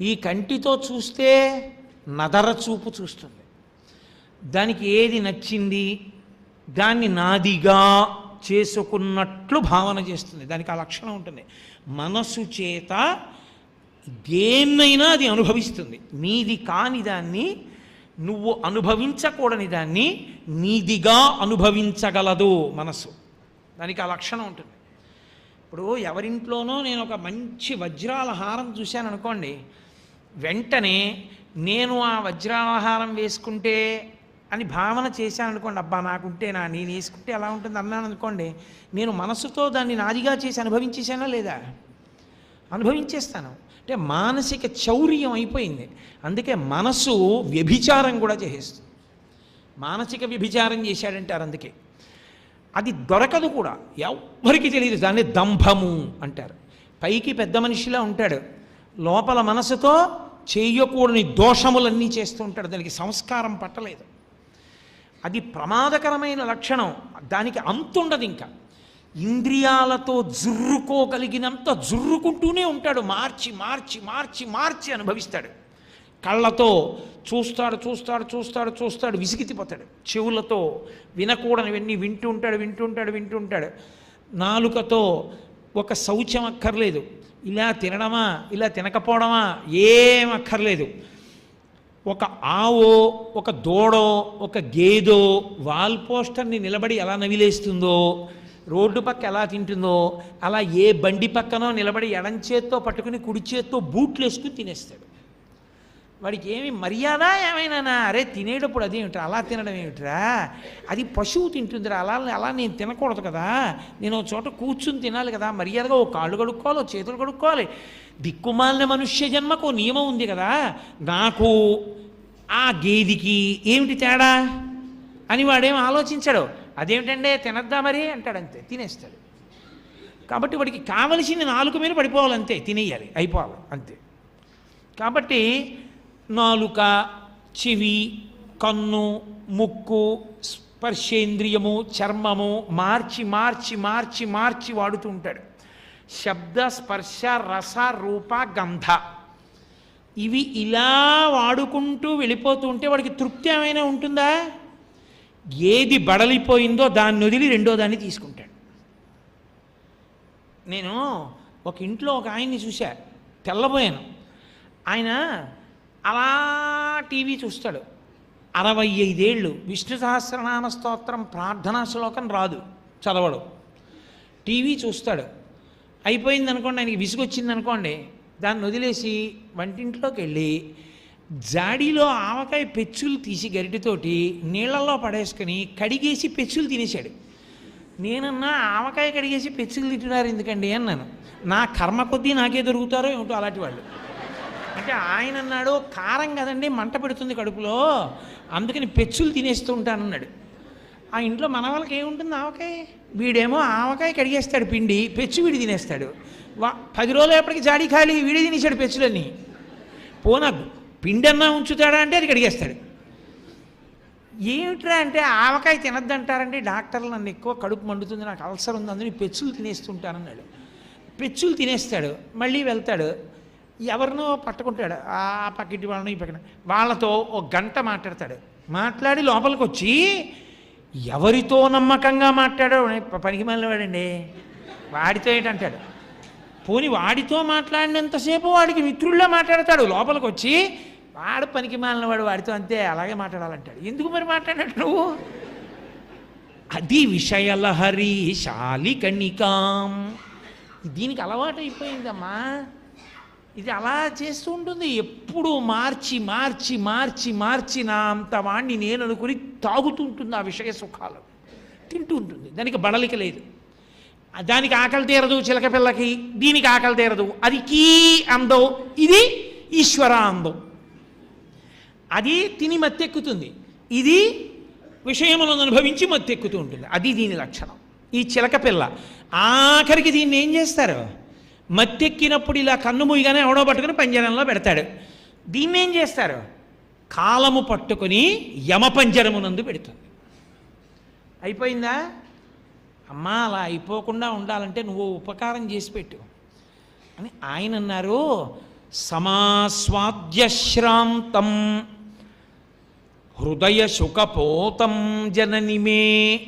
ఈ కంటితో చూస్తే నదర చూపు చూస్తుంది. దానికి ఏది నచ్చింది? దాన్ని నాదిగా చేసుకున్నట్లు భావన చేస్తుంది. దానికి ఆ లక్షణం ఉంటుంది. మనసు చేత దేన్నైనా అది అనుభవిస్తుంది. నీది కాని దాన్ని నువ్వు అనుభవించకూడని దాన్ని నీదిగా అనుభవించగలదు మనసు. దానికి ఆ లక్షణం ఉంటుంది. ఇప్పుడు ఎవరింట్లోనో నేను ఒక మంచి వజ్రాల హారం చూశాను అనుకోండి వెంటనే నేను ఆ వజ్రాహారం వేసుకుంటే అని భావన చేశాను అనుకోండి అబ్బా నాకుంటే నా నేను వేసుకుంటే ఎలా ఉంటుంది అన్నాను అనుకోండి నేను మనసుతో దాన్ని నాదిగా చేసి అనుభవించేసానా లేదా? అనుభవించేస్తాను. అంటే మానసిక చౌర్యం అయిపోయింది. అందుకే మనసు వ్యభిచారం కూడా చేసేస్తుంది. మానసిక వ్యభిచారం చేశాడంటారు అందుకే. అది దొరకదు కూడా. ఎవ్వరికి తెలియదు. దాన్ని దంభము అంటారు. పైకి పెద్ద మనిషిలా ఉంటాడు. లోపల మనసుతో చేయకూడని దోషములన్నీ చేస్తూ ఉంటాడు. దానికి సంస్కారం పట్టలేదు. అది ప్రమాదకరమైన లక్షణం. దానికి అంతుండదు ఇంకా. ఇంద్రియాలతో జుర్రుకోగలిగినంత జుర్రుకుంటూనే ఉంటాడు. మార్చి మార్చి మార్చి మార్చి అనుభవిస్తాడు. కళ్ళతో చూస్తాడు చూస్తాడు చూస్తాడు చూస్తాడు విసిగితిపోతాడు. చెవులతో వినకూడనివన్నీ వింటూ ఉంటాడు వింటూ ఉంటాడు వింటూ ఉంటాడు. నాలుకతో ఒక శౌచం అక్కర్లేదు. ఇలా తినడమా ఇలా తినకపోవడమా ఏం అక్కర్లేదు. ఒక ఆవో ఒక దూడో ఒక గేదో వాల్ పోస్టర్ని నిలబడి ఎలా నవిలేస్తుందో రోడ్డు పక్క ఎలా తింటుందో అలా ఏ బండి పక్కనో నిలబడి ఎడం చేత్తో పట్టుకుని కుడి చేత్తో బూట్లు వేసుకుని తినేస్తాడు. వాడికి ఏమి మర్యాద ఏమైనా అరే తినేటప్పుడు అదేమిట్రా అలా తినడం ఏమిట్రా? అది పశువు తింటుందిరా. అలా అలా నేను తినకూడదు కదా. నేను ఒక చోట కూర్చుని తినాలి కదా. మర్యాదగా ఓ కాళ్ళు కడుక్కోవాలి ఓ చేతులు కడుక్కోవాలి. దిక్కుమాలిన మనుష్య జన్మకు నియమం ఉంది కదా. నాకు ఆ గేదికి ఏమిటి తేడా? అని వాడేం ఆలోచించాడు. అదేమిటంటే తినద్దా మరి? అంటాడు అంతే. తినేస్తాడు. కాబట్టి వాడికి కావలసింది నాలుగు మీద పడిపోవాలి అంతే తినేయాలి. అయిపోవాలి. అంతే. కాబట్టి నాలుక చెవి కన్ను ముక్కు స్పర్శేంద్రియము చర్మము మార్చి మార్చి మార్చి మార్చి వాడుతూ ఉంటాడు. శబ్ద స్పర్శ రస రూప గంధ. ఇవి ఇలా వాడుకుంటూ వెళ్ళిపోతూ ఉంటే వాడికి తృప్తి ఏమైనా ఉంటుందా? ఏది బడలిపోయిందో దాన్ని వదిలి రెండో దాన్ని తీసుకుంటాడు. నేను ఒక ఇంట్లో ఒక ఆయన్ని చూశా. తెల్లబోయాను. ఆయన అలా టీవీ చూస్తాడు. అరవై ఐదేళ్ళు విష్ణు సహస్రనామ స్తోత్రం ప్రార్థనా శ్లోకం రాదు చదవడు. టీవీ చూస్తాడు. అయిపోయింది అనుకోండి ఆయనకి విసుగొచ్చింది అనుకోండి దాన్ని వదిలేసి వంటింట్లోకి వెళ్ళి జాడీలో ఆవకాయ పెచ్చులు తీసి గరిటితోటి నీళ్ళల్లో పడేసుకుని కడిగేసి పెచ్చులు తినేశాడు. నేనన్నా ఆవకాయ కడిగేసి పెచ్చులు తింటున్నారు ఎందుకండి అన్నాను. నా కర్మ కొద్దీ నాకే దొరుకుతారో ఏమిటో అలాంటి వాళ్ళు. అంటే ఆయన అన్నాడు కారం కదండి మంట పెడుతుంది కడుపులో. అందుకని పెచ్చులు తినేస్తూ ఉంటానన్నాడు ఆ ఇంట్లో మన వాళ్ళకి ఏముంటుంది? ఆవకాయ? వీడేమో ఆవకాయ కడిగేస్తాడు పిండి పెచ్చు వీడి తినేస్తాడు. వా పది రోజులప్పటికి జాడి ఖాళీ వీడి తినేశాడు పెచ్చులన్నీ. పోనా పిండి అన్నా ఉంచుతాడా అంటే అది కడిగేస్తాడు. ఏమిట్రా అంటే ఆవకాయ తినద్దంటారండి డాక్టర్లు నన్ను ఎక్కువ కడుపు మండుతుంది నాకు అల్సర్ ఉంది అందుకని పెచ్చులు తినేస్తుంటానన్నాడు పెచ్చులు తినేస్తాడు మళ్ళీ వెళ్తాడు. ఎవరినో పట్టుకుంటాడు. ఆ పక్కింటి వాళ్ళని ఈ పక్కన. వాళ్ళతో ఒక గంట మాట్లాడతాడు. మాట్లాడి లోపలికి వచ్చి ఎవరితో నమ్మకంగా మాట్లాడో పనికి వాడండి వాడితో ఏంటంటాడు? పోని వాడితో మాట్లాడినంతసేపు వాడికి మిత్రుల్లో మాట్లాడతాడు. లోపలికి వచ్చి వాడు పనికి వాడు వాడితో అంతే అలాగే మాట్లాడాలంటాడు. ఎందుకు మరి మాట్లాడాడు నువ్వు? అది విషయలహరి శాలి కణికాం దీనికి అలవాటు అయిపోయిందమ్మా ఇది అలా చేస్తూ ఉంటుంది. ఎప్పుడు మార్చి మార్చి మార్చి మార్చి నా అంత వాణ్ణి నేను అనుకుని తాగుతూ ఉంటుంది ఆ విషయ సుఖాలు. తింటూ ఉంటుంది. దానికి బడలిక లేదు. దానికి ఆకలి తీరదు చిలక పిల్లకి దీనికి ఆకలి తీరదు. అది కీ అందం ఇది ఈశ్వర అందం. అది తిని మత్తెక్కుతుంది. ఇది విషయములను అనుభవించి మత్తెక్కుతూ ఉంటుంది. అది దీని లక్షణం. ఈ చిలక పిల్ల ఆఖరికి దీన్ని ఏం చేస్తారు? మత్తెక్కినప్పుడు ఇలా కన్ను మూయగానే ఎవడో పట్టుకుని పంజరంలో పెడతాడు. దీన్ని ఏం చేస్తారు? కాలము పట్టుకొని యమపంజరమునందు పెడుతుంది. అయిపోయిందా? అమ్మా అలా అయిపోకుండా ఉండాలంటే నువ్వు ఉపకారం చేసి పెట్టు. అని ఆయన అన్నారు సమాస్వాద్యశ్రాంతం హృదయ శుకపోతం జననిమే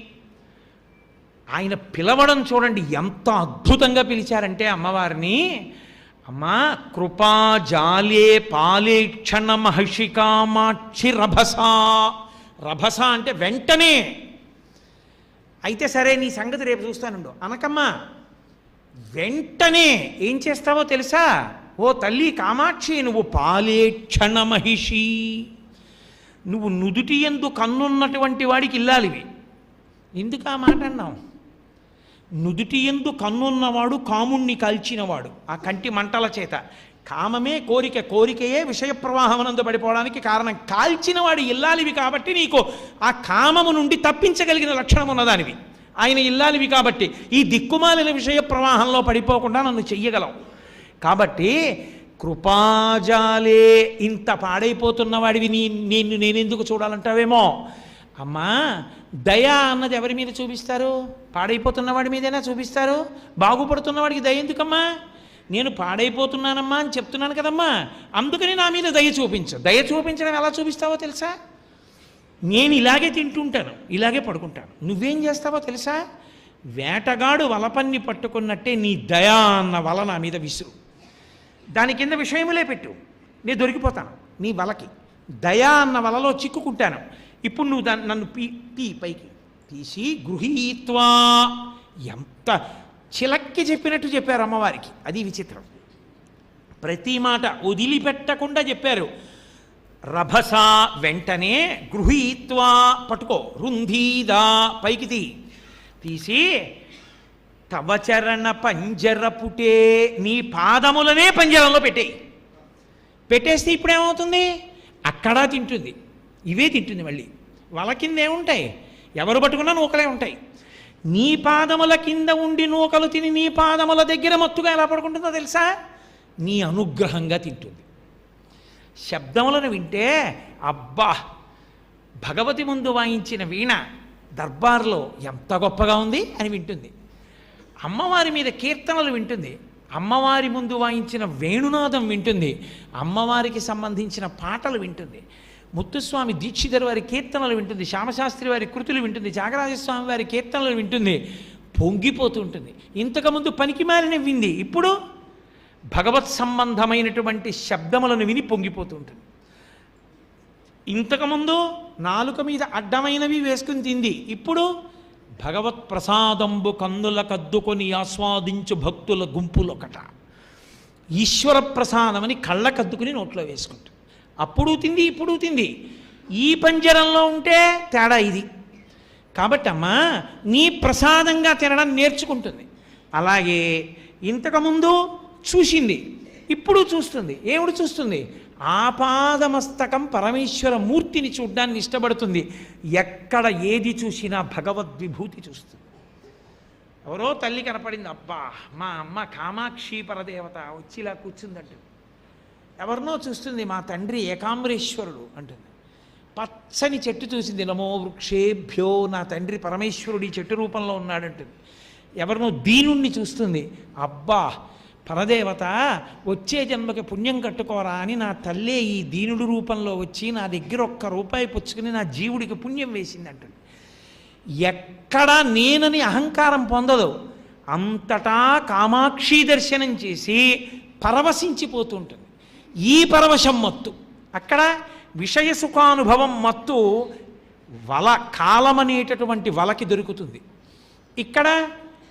ఆయన పిలవడం చూడండి ఎంత అద్భుతంగా పిలిచారంటే అమ్మవారిని అమ్మా కృపా జాలే క్షణ మహర్షికామాక్షి రభస. రభస అంటే వెంటనే. అయితే సరే నీ సంగతి రేపు చూస్తానుండు. అనకమ్మా వెంటనే ఏం చేస్తావో తెలుసా? ఓ తల్లి కామాక్షి నువ్వు పాలేక్షణ మహిషి. నువ్వు నుదుటి ఎందు కన్నున్నటువంటి వాడికి ఇల్లాలివి. ఎందుకు ఆ మాట అన్నావు? నుదుటి ఎందు కన్నున్నవాడు కాముణ్ణి కాల్చినవాడు. ఆ కంటి మంటల చేత. కామమే కోరిక కోరికయే విషయ ప్రవాహమునందు పడిపోవడానికి కారణం. కాల్చినవాడు ఇల్లాలివి కాబట్టి నీకు ఆ కామము నుండి తప్పించగలిగిన లక్షణం ఉన్నదానివి. ఆయన ఇల్లాలివి కాబట్టి ఈ దిక్కుమాలిన విషయ ప్రవాహంలో పడిపోకుండా నన్ను చెయ్యగలవు. కాబట్టి కృపాజాలే ఇంత పాడైపోతున్న వాడివి నీ నిన్ను నేనెందుకు చూడాలంటావేమో? అమ్మా దయ అన్నది ఎవరి మీద చూపిస్తారు? పాడైపోతున్న వాడి మీదైనా చూపిస్తారు? బాగుపడుతున్న వాడికి దయ ఎందుకమ్మా? నేను పాడైపోతున్నానమ్మా అని చెప్తున్నాను కదమ్మా. అందుకని నా మీద దయ చూపించు. దయ చూపించడం ఎలా చూపిస్తావో తెలుసా? నేను ఇలాగే తింటుంటాను ఇలాగే పడుకుంటాను. నువ్వేం చేస్తావో తెలుసా? వేటగాడు వలపన్ని పట్టుకున్నట్టే నీ దయా అన్న వల నా మీద విసురు. దాని కింద విషయములే పెట్టు. నేను దొరికిపోతాను నీ వలకి. దయా అన్న వలలో చిక్కుకుంటాను. ఇప్పుడు నువ్వు దాన్ని నన్ను పీ పీ పైకి. తీసి గృహీత్వా. ఎంత చిలక్కి చెప్పినట్టు చెప్పారు అమ్మవారికి. అది విచిత్రం. ప్రతి మాట వదిలిపెట్టకుండా చెప్పారు. రభస వెంటనే గృహీత్వా పట్టుకో. రుంధీదా పైకి తీ. తీసి తవచరణ పంజరపుటే నీ పాదములనే పంజరంలో పెట్టేయి. పెట్టేస్తే ఇప్పుడు ఏమవుతుంది అక్కడా తింటుంది. ఇవే తింటుంది మళ్ళీ. వాళ్ళ కింద ఏముంటాయి ఎవరు పట్టుకున్నా నూకలే ఉంటాయి. నీ పాదముల కింద ఉండి నూకలు తిని నీ పాదముల దగ్గర మత్తుగా ఎలా పడుకుంటుందో తెలుసా? నీ అనుగ్రహంగా తింటుంది. శబ్దములను వింటే అబ్బా! భగవతి ముందు వాయించిన వీణ దర్బార్లో ఎంత గొప్పగా ఉంది అని వింటుంది. అమ్మవారి మీద కీర్తనలు వింటుంది. అమ్మవారి ముందు వాయించిన వేణునాదం వింటుంది. అమ్మవారికి సంబంధించిన పాటలు వింటుంది. ముత్తుస్వామి దీక్షిధర్ వారి కీర్తనలు వింటుంది శ్యామశాస్త్రి వారి కృతులు వింటుంది త్యాగరాజస్వామి వారి కీర్తనలు వింటుంది పొంగిపోతూ ఉంటుంది. ఇంతకుముందు పనికి మారిన వింది ఇప్పుడు భగవత్ సంబంధమైనటువంటి శబ్దములను విని పొంగిపోతూ ఉంటుంది. ఇంతకుముందు నాలుక మీద అడ్డమైనవి వేసుకుని తింది ఇప్పుడు భగవత్ ప్రసాదంబు కందుల కద్దుకొని ఆస్వాదించు భక్తుల గుంపులొకట. ఈశ్వర ప్రసాదమని కళ్ళ కద్దుకుని నోట్లో వేసుకుంటుంది. అప్పుడు తింది ఇప్పుడు తింది. ఈ పంజరంలో ఉంటే తేడా ఇది. కాబట్టమ్మా నీ ప్రసాదంగా తినడం నేర్చుకుంటుంది. అలాగే ఇంతకుముందు చూసింది ఇప్పుడు చూస్తుంది. ఏమిటి చూస్తుంది? ఆపాదమస్తకం పరమేశ్వర మూర్తిని చూడ్డాన్ని ఇష్టపడుతుంది. ఎక్కడ ఏది చూసినా భగవద్విభూతి చూస్తుంది. ఎవరో తల్లి కనపడింది అబ్బా మా అమ్మ కామాక్షి పరదేవత వచ్చి ఇలా కూర్చుందంట ఎవరినో చూస్తుంది మా తండ్రి ఏకాంబరేశ్వరుడు అంటుంది. పచ్చని చెట్టు చూసింది. నమో వృక్షేభ్యో నా తండ్రి పరమేశ్వరుడు ఈ చెట్టు రూపంలో ఉన్నాడంటుంది. ఎవరినో దీనుణ్ణి చూస్తుంది. అబ్బా పరదేవత వచ్చే జన్మకి పుణ్యం కట్టుకోరా అని నా తల్లే ఈ దీనుడు రూపంలో వచ్చి నా దగ్గర ఒక్క రూపాయి పుచ్చుకుని నా జీవుడికి పుణ్యం వేసింది అంటుంది ఎక్కడ నేనని అహంకారం పొందదు. అంతటా కామాక్షి దర్శనం చేసి పరవశించిపోతుంటుంది. ఈ పరవశం మత్తు. అక్కడ విషయ సుఖానుభవం మత్తు వల కాలమనేటటువంటి వలకి దొరుకుతుంది. ఇక్కడ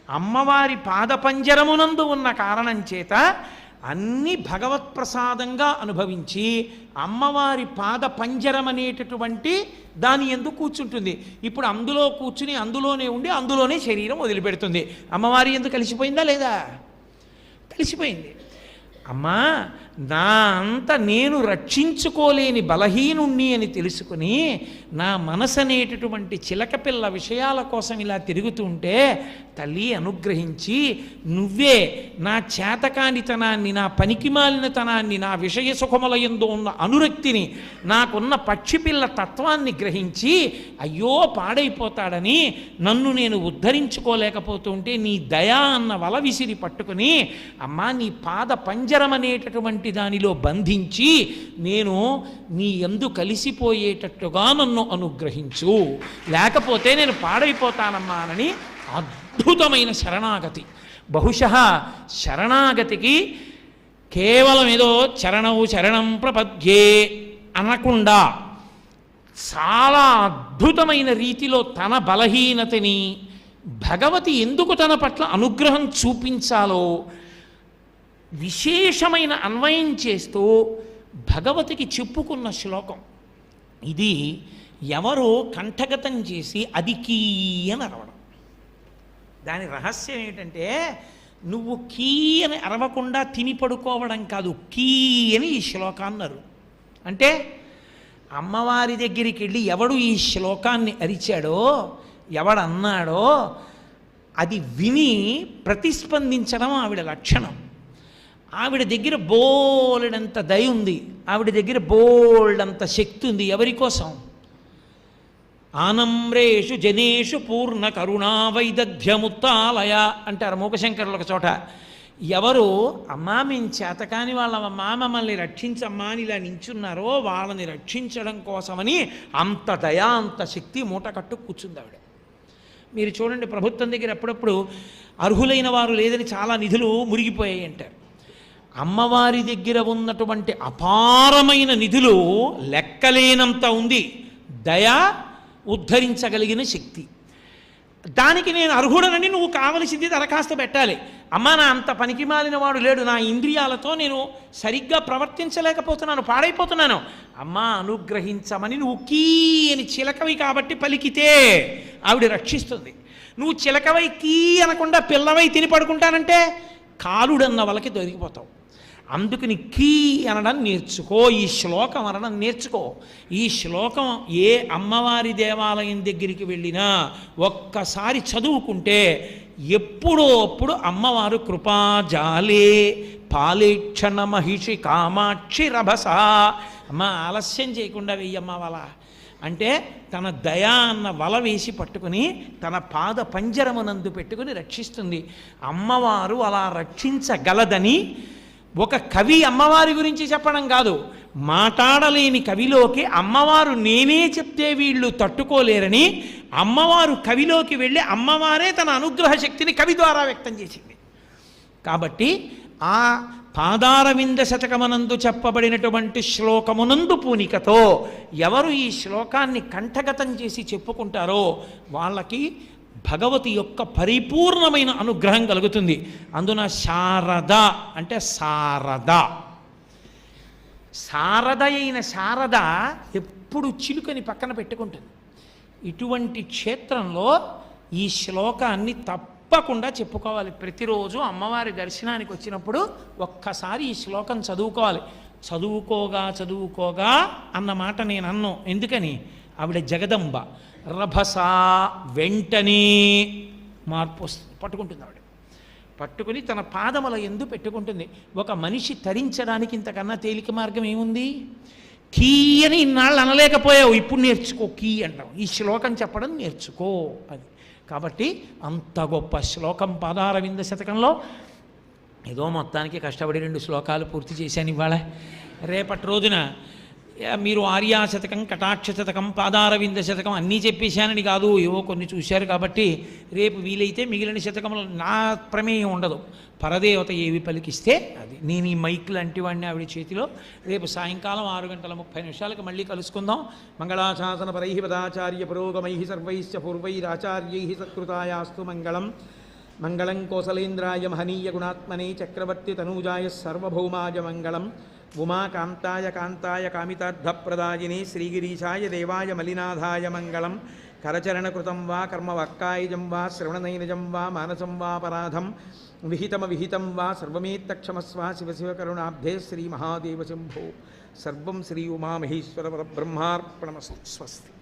అమ్మవారి పాదపంజరమునందు ఉన్న కారణం చేత అన్ని భగవత్ ప్రసాదంగా అనుభవించి అమ్మవారి పాద పంజరం అనేటటువంటి దాని ఎందు కూర్చుంటుంది. ఇప్పుడు అందులో కూర్చుని అందులోనే ఉండి అందులోనే శరీరం వదిలిపెడుతుంది. అమ్మవారి ఎందుకు కలిసిపోయిందా లేదా? కలిసిపోయింది. అమ్మా నా అంత నేను రక్షించుకోలేని బలహీనుణ్ణి అని తెలుసుకుని నా మనసు అనేటటువంటి చిలకపిల్ల విషయాల కోసం ఇలా తిరుగుతూ ఉంటే తల్లి అనుగ్రహించి నువ్వే నా చేతకానితనాన్ని నా పనికిమాలినతనాన్ని నా విషయ సుఖములయందు ఉన్న అనురక్తిని నాకున్న పక్షిపిల్ల తత్వాన్ని గ్రహించి అయ్యో పాడైపోతాడని నన్ను నేను ఉద్ధరించుకోలేకపోతుంటే నీ దయా అన్న వల విసిరి పట్టుకుని అమ్మా నీ పాద పంజరం అనేటటువంటి అటువంటి దానిలో బంధించి నేను నీ ఎందు కలిసిపోయేటట్టుగా నన్ను అనుగ్రహించు. లేకపోతే నేను పాడైపోతానమ్మానని అద్భుతమైన శరణాగతి. బహుశ శరణాగతికి కేవలం ఏదో చరణవు శరణం ప్రపద్యే అనకుండా చాలా అద్భుతమైన రీతిలో తన బలహీనతని భగవతి ఎందుకు తన పట్ల అనుగ్రహం చూపించాలో విశేషమైన అన్వయం చేస్తూ భగవతికి చెప్పుకున్న శ్లోకం. ఇది ఎవరో కంఠగతం చేసి అది కీ అని అరవడం. దాని రహస్యం ఏంటంటే నువ్వు కీ అని అరవకుండా తిని పడుకోవడం కాదు కీ అని ఈ శ్లోకాన్నారు అంటే అమ్మవారి దగ్గరికి వెళ్ళి ఎవడు ఈ శ్లోకాన్ని అరిచాడో ఎవడన్నాడో అది విని ప్రతిస్పందించడం ఆవిడ లక్షణం. ఆవిడ దగ్గర బోలెడంత దయ ఉంది. ఆవిడ దగ్గర బోల్డంత శక్తి ఉంది. ఎవరి కోసం? ఆనమ్రేషు జనేషు పూర్ణ కరుణా వైదగ్ధ్యముత్తాలయ అంటారు మూకశంకరులు ఒక చోట. ఎవరు? అమ్మా మేము చేతకాని వాళ్ళ అమ్మా మమ్మల్ని రక్షించమ్మా అని ఇలా నించున్నారో వాళ్ళని రక్షించడం కోసమని అంత దయా అంత శక్తి మూట కట్టు కూర్చుంది ఆవిడ. మీరు చూడండి ప్రభుత్వం దగ్గర అప్పుడప్పుడు అర్హులైన వారు లేదని చాలా నిధులు మురిగిపోయాయి అంటారు. అమ్మవారి దగ్గర ఉన్నటువంటి అపారమైన నిధులు లెక్కలేనంత ఉంది. దయ ఉద్ధరించగలిగిన శక్తి. దానికి నేను అర్హుడనని నువ్వు కావలసింది దరఖాస్తు పెట్టాలి. అమ్మా నా అంత పనికి మాలిన వాడు లేడు. నా ఇంద్రియాలతో నేను సరిగ్గా ప్రవర్తించలేకపోతున్నాను పాడైపోతున్నాను. అమ్మా అనుగ్రహించమని నువ్వు కీ అని చిలకవి కాబట్టి పలికితే ఆవిడ రక్షిస్తుంది. నువ్వు చిలకవై కీ అనకుండా పిల్లవై తిని పడుకుంటానంటే కాలుడన్న వాళ్ళకి దొరికిపోతావు. అందుకని కీ అనడం నేర్చుకో ఈ శ్లోకం అనడం నేర్చుకో. ఈ శ్లోకం ఏ అమ్మవారి దేవాలయం దగ్గరికి వెళ్ళినా ఒక్కసారి చదువుకుంటే ఎప్పుడో అప్పుడు అమ్మవారు కృపాజాలే పాలేక్షణ మహిషి కామాక్షి రభస. అమ్మ ఆలస్యం చేయకుండా వెయ్యమ్మ వల. అంటే తన దయా అన్న వల వేసి పట్టుకుని తన పాద పంజరమునందు పెట్టుకుని రక్షిస్తుంది. అమ్మవారు అలా రక్షించగలదని ఒక కవి అమ్మవారి గురించి చెప్పడం కాదు మాట్లాడలేని కవిలోకి అమ్మవారు నేనే చెప్తే వీళ్ళు తట్టుకోలేరని అమ్మవారు కవిలోకి వెళ్ళి అమ్మవారే తన అనుగ్రహ శక్తిని కవి ద్వారా వ్యక్తం చేసింది. కాబట్టి ఆ పాదారవింద శతకమనందు చెప్పబడినటువంటి శ్లోకమునందు పూనికతో ఎవరు ఈ శ్లోకాన్ని కంఠగతం చేసి చెప్పుకుంటారో వాళ్ళకి భగవతి యొక్క పరిపూర్ణమైన అనుగ్రహం కలుగుతుంది. అందున శారద అంటే శారద. శారద అయిన శారద ఎప్పుడు చిలుకని పక్కన పెట్టుకుంటుంది. ఇటువంటి క్షేత్రంలో ఈ శ్లోకాన్ని తప్పకుండా చెప్పుకోవాలి. ప్రతిరోజు అమ్మవారి దర్శనానికి వచ్చినప్పుడు ఒక్కసారి ఈ శ్లోకం చదువుకోవాలి. చదువుకోగా చదువుకోగా అన్న మాట నేను అన్ను. ఎందుకని? ఆవిడ జగదంబ. రభస వెంటనే మార్పు వస్తుంది పట్టుకుంటుంది ఆవిడ. పట్టుకుని తన పాదముల ఎందు పెట్టుకుంటుంది. ఒక మనిషి తరించడానికి ఇంతకన్నా తేలిక మార్గం ఏముంది? కీ అని ఇన్నాళ్ళు అనలేకపోయావు. ఇప్పుడు నేర్చుకో. కీ అంటాం ఈ శ్లోకం చెప్పడం నేర్చుకో అది కాబట్టి అంత గొప్ప శ్లోకం పాదారవింద శతకంలో ఏదో మొత్తానికి కష్టపడి రెండు శ్లోకాలు పూర్తి చేశాను ఇవాళ. రేపటి రోజున మీరు ఆర్యా శతకం కటాక్ష శతకం పాదారవింద శతకం అన్నీ చెప్పేశానని కాదు. ఏవో కొన్ని చూశారు కాబట్టి రేపు వీలైతే మిగిలిన శతకములు నా ప్రమేయం ఉండదు. పరదేవత ఏవి పలికిస్తే అది. నేను ఈ మైక్ లాంటి వాడిని ఆవిడ చేతిలో రేపు సాయంకాలం ఆరు గంటల ముప్పై నిమిషాలకు మళ్ళీ కలుసుకుందాం. మంగళాశాసన పరై పదాచార్య పురోగమై సర్వైశ్చ పూర్వైరాచార్యై సత్కృతాయాస్తు మంగళం. మంగళం కోసలేంద్రాయ మహనీయ గుణాత్మనే చక్రవర్తి తనూజాయ సర్వభౌమాయ మంగళం. उमा कांताय कांताय कामितार्थप्रदायिनी श्रीगिरीशाय देवाय मलिनाथाय मङ्गलं करचरणकृतं वा कर्मवाक्कायजं वा श्रवणनैनजं वा मानसं वा अपराधं। विहितमविहितं वा सर्वमेत्तक्षमस्व शिवशिवकरुणाब्धे श्रीमहादेवशम्भो। सर्वं श्री उमा महेश्वर ब्रह्मार्पणमस्तु स्वस्ति।